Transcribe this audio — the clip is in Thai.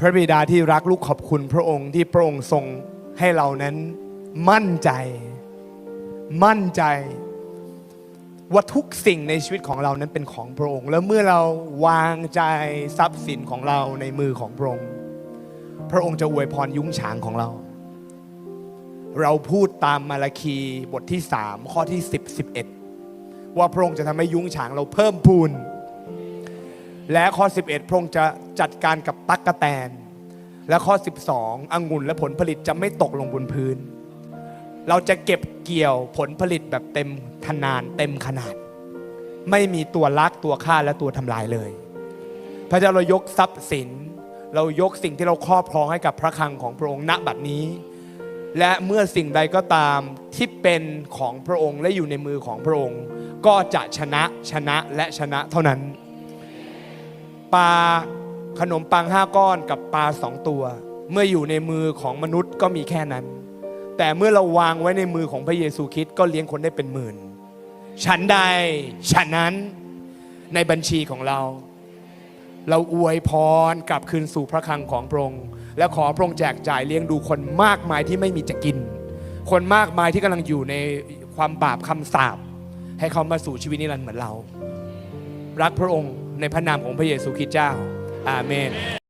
พระบิดาที่รักลูกขอบคุณพระองค์ที่พระองค์ทรงให้เรานั้นมั่นใจ มั่นใจ ว่าทุกสิ่งในชีวิตของเรานั้นเป็นของพระองค์ แล้วเมื่อเราวางใจทรัพย์สินของเราในมือของพระองค์ พระองค์จะอวยพรยุ้งฉางของเรา เราพูดตามมาราคีบทที่ 3 ข้อที่ 10 11 ว่าพระองค์จะทำให้ยุ้งฉางเราเพิ่มพูน และข้อ 11 พระองค์จะจัดการกับตั๊กกะแตน และข้อ 12องุ่นและผลผลิตจะไม่ตกลงบนพื้น เราจะเก็บเกี่ยวผลผลิตแบบเต็มทนานเต็มขนาด ไม่มีตัวลักตัวฆ่าและตัวทำลายเลย พระเจ้าเรายกทรัพย์สิน เรายกสิ่งที่เราครอบครองให้กับพระคลังของพระองค์ณบัดนี้ และเมื่อสิ่งใดก็ตามที่เป็นของพระองค์และอยู่ในมือของพระองค์ ก็จะชนะชนะและชนะเท่านั้น ปลาขนมปังห้าก้อนกับปลาสองตัว เมื่ออยู่ในมือของมนุษย์ก็มีแค่นั้น แต่เมื่อเราวางไว้ในมือของพระเยซูคริสต์ก็เลี้ยงคนได้เป็นหมื่น ฉันใดฉันนั้นในบัญชีของเรา เราอวยพรกลับคืนสู่พระคลังของพระองค์และขอพระองค์แจกจ่ายเลี้ยงดูคนมากมายที่ไม่มีจะกิน คนมากมายที่กำลังอยู่ในความบาปคำสาปให้เขามาสู่ชีวิตนิรันดร์เหมือนเรา รักพระองค์ในพระนามของพระเยซูคริสต์เจ้า อาเมน